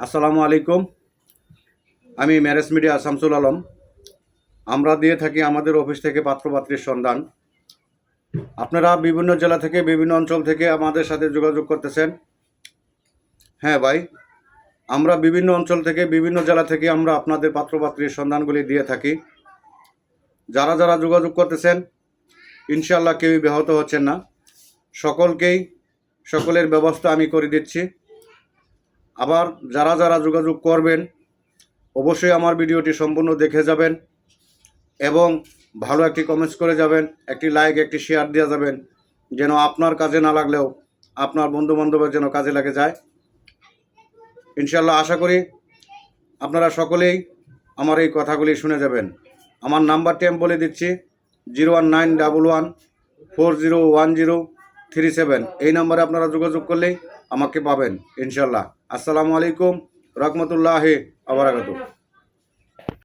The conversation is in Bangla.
আসসালামু আলাইকুম। আমি ম্যারেজ মিডিয়া শামসুল আলম। আমরা দিয়ে থাকি আমাদের অফিস থেকে পাত্রপাত্রীর সন্ধান। আপনারা বিভিন্ন জেলা থেকে, বিভিন্ন অঞ্চল থেকে আমাদের সাথে যোগাযোগ করতেছেন। হ্যাঁ ভাই, আমরা বিভিন্ন অঞ্চল থেকে, বিভিন্ন জেলা থেকে আমরা আপনাদের পাত্রপাত্রীর সন্ধানগুলি দিয়ে থাকি। যারা যারা যোগাযোগ করতেছেন ইনশাল্লাহ কেউই ব্যাহত হচ্ছেন না। সকলকেই, সকলের ব্যবস্থা আমি করে দিচ্ছি। আবার যারা যারা যোগাযোগ করবেন, অবশ্যই আমার ভিডিওটি সম্পূর্ণ দেখে যাবেন এবং ভালো একটি কমেন্টস করে যাবেন, একটি লাইক একটি শেয়ার দেওয়া যাবেন, যেন আপনার কাজে না লাগলেও আপনার বন্ধু বান্ধবের যেন কাজে লাগে যায়। ইনশাল্লাহ আশা করি আপনারা সকলেই আমার এই কথাগুলি শুনে যাবেন। আমার নাম্বারটি আমি বলে দিচ্ছি zero one nine double one four zero one zero three seven এই নাম্বারে আপনারা যোগাযোগ করলেই আমাকে পাবেন ইনশাল্লাহ আসসালামু আলাইকুম রহমতুল্লাহ আবরাকাতু